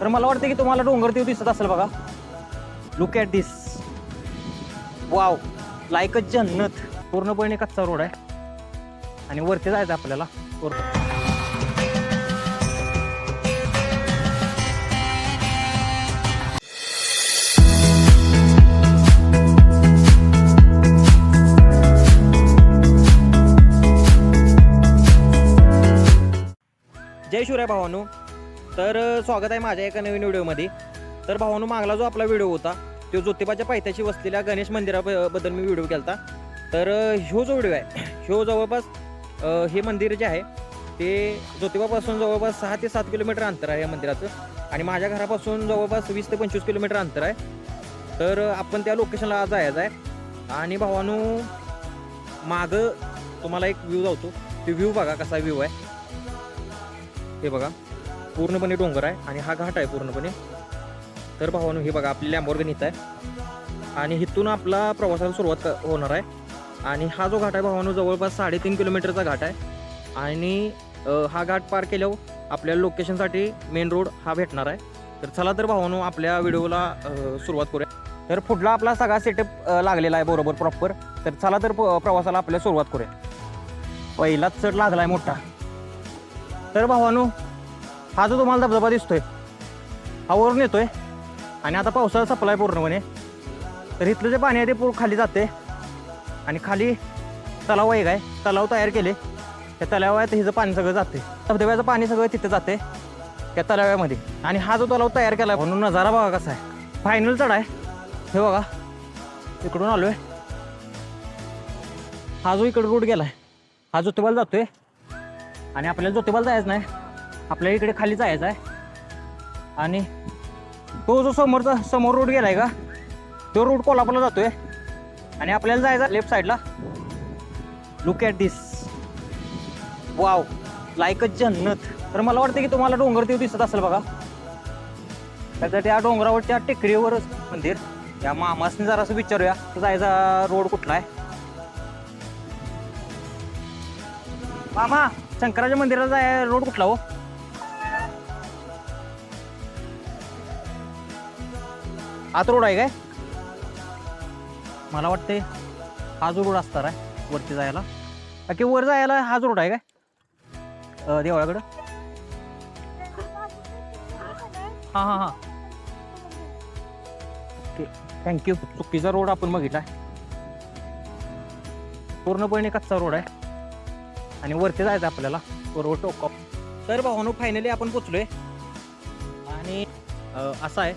तर मला वाटतं की तुम्हाला डोंगरदेव दिसत असेल बघा. Look at this wow like a जन्नत. पूर्णपणे कच्चा रोड आहे. आणि वरती जायचं आपल्याला. वर- जय शिवराय भावानू. तर स्वागत आहे माझ्या एका नवीन व्हिडिओमध्ये. तर भावानू मागला जो आपला व्हिडिओ होता तो ज्योतिबाच्या पायथ्याशी वसलेल्या गणेश मंदिराबद्दल मी व्हिडिओ केला होता तर ह्यो जो व्हिडिओ आहे ह्यो जवळपास हे मंदिर जे आहे ते ज्योतिबापासून जवळपास सहा ते सात किलोमीटर अंतर आहे या मंदिराचं. आणि माझ्या घरापासून जवळपास वीस ते पंचवीस किलोमीटर अंतर आहे. तर आपण त्या लोकेशनला आज जायचं आहे. आणि भावानू मागं तुम्हाला एक व्ह्यू जावतो ते व्ह्यू बघा कसा व्ह्यू आहे. हे बघा. पूर्णपणे डोंगर आहे आणि हा घाट आहे पूर्णपणे. तर भावानो हे बघा आपली लॅम्बोर्गन इथं आहे. आणि इथून आपला प्रवासाला सुरुवात होणार आहे. आणि हा जो घाट आहे भावानो जवळपास साडेतीन किलोमीटरचा घाट आहे. आणि हा घाट पार केल्यावर आपल्या लोकेशनसाठी मेन रोड हा भेटणार आहे. तर चला तर भावानो आपल्या व्हिडिओला सुरुवात करूया. तर पुढला आपला सगळा सेटअप लागलेला आहे बरोबर प्रॉपर तर चला तर प- प्रवासाला आपल्या सुरुवात करूया. पहिलाच चढ लागला आहे मोठा. तर भावानो हा जो तुम्हाला धबधबा दिसतोय हा वरून येतोय. आणि आता पावसाळा सप्लाय पूर्णपणे. तर इथलं जे पाणी आहे ते पूर खाली जाते. आणि खाली तलाव एक आहे तलाव तयार केले. त्या तलावात हिचं पाणी सगळं जाते. धबधब्याचं पाणी सगळं तिथे जाते त्या तलाव्यामध्ये आणि हा जो तलाव तयार केला म्हणून नजारा बघा कसा आहे. फायनल चढ आहे. हे बघा. इकडून आलोय. हा जो इकडं रूट गेला गेलाय हा ज्योतिबाला जातोय. आणि आपल्याला ज्योतिबाला जायचं नाही. आपल्याला इकडे खाली जायचं आहे आणि तो जो समोरचा समोर रोड गेला आहे का तो रोड कोल्हापूरला जातो आहे आणि आपल्याला जायचं लेफ्ट साईडला look at this wow like a जन्नत. तर मला वाटतं की तुम्हाला डोंगर ते दिसत असेल बघा. तर त्या डोंगरावरच्या टेकडीवरच मंदिर. या मामासने जरासं विचारूया जायचा रोड कुठला आहे. मामा शंकराच्या मंदिराला जाय रोड कुठला हो? आत रोड आहे काय? मला वाटते हा जो रोड असणार आहे वरती जायला. बाकी वर जायला हाच रोड आहे काय? देवळाकडं? हां हां हां. ओके थँक्यू चुकीचा रोड आपण बघितला पूर्णपणे कच्चा रोड आहे. आणि वरती जायचं आपल्याला. बरोबर टोकॉप तर भावानो फायनली आपण पोचलोय. आणि असा आहे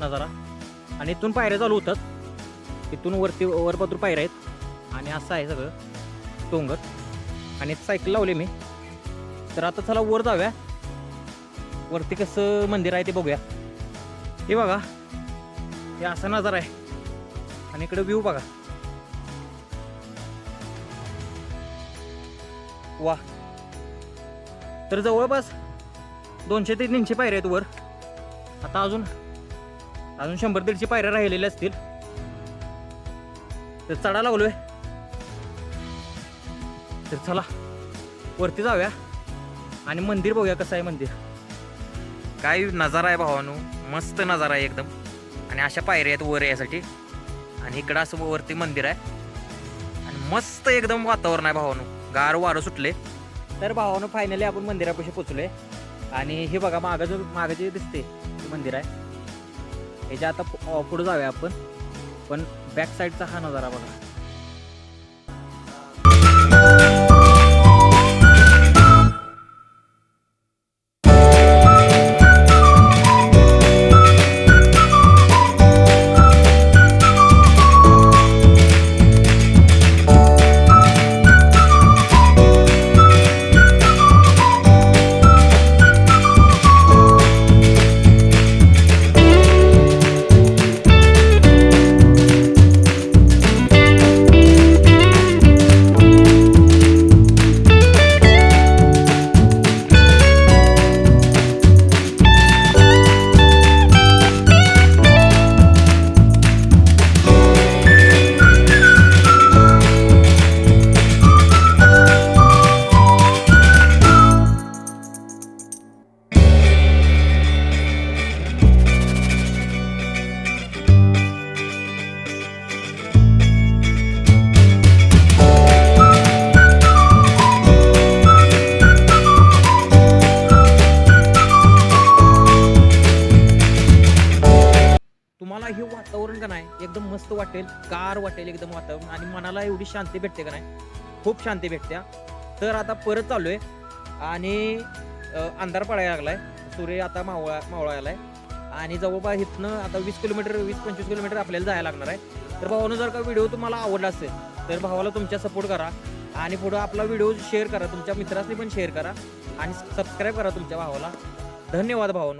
नजारा. आणि इथून पायऱ्या चालू होतात. तिथून वरती वरपातूर पायऱ्या आहेत. आणि असं आहे सगळं डोंगर. आणि सायकल लावली मी. तर आता चला वर जाऊया. वरती कसं मंदिर आहे ते बघूया. हे बघा. हे असा नजारा आहे. आणि इकडे व्ह्यू बघा. वा. तर जवळपास दोनशे ते तीनशे पायऱ्या आहेत वर. आता अजून अजून शंभर दीडशे पायऱ्या राहिलेल्या असतील. तर चढा लागलोय. तर चला वरती जाऊया आणि मंदिर बघूया कसं आहे मंदिर. काय नजारा आहे भावानू मस्त नजारा आहे एकदम. आणि अशा पायऱ्या आहेत वर यासाठी. आणि इकडं असं वरती मंदिर आहे. आणि मस्त एकदम वातावरण आहे भावानू. गार वारं सुटले. तर भावानं फायनली आपण मंदिरापाशी पोचलोय. आणि हे बघा मागं जो मागं जे दिसते ते मंदिर आहे. ह्याच्या आता पुढं जाऊया आपण. पण बॅक साईडचा हा नजारा बघा. नाही. एकदम मस्त वाटेल कार वाटेल एकदम वातावरण आणि मनाला एवढी शांती भेटते का नाही? खूप शांती भेटते तर आता परत चालू आहे आणि अंधार पडायला लागलाय. सूर्य आता मावळा मावळायला आहे आणि जवळपास इथनं आता वीस किलोमीटर वीस पंचवीस किलोमीटर आपल्याला जायला लागणार आहे. तर भावानं जर का व्हिडिओ तुम्हाला आवडला असेल तर भावाला तुमच्या सपोर्ट करा. आणि पुढं आपला व्हिडिओ शेअर करा तुमच्या मित्रांनी पण शेअर करा. आणि सबस्क्राईब करा तुमच्या भावाला. धन्यवाद भावानो.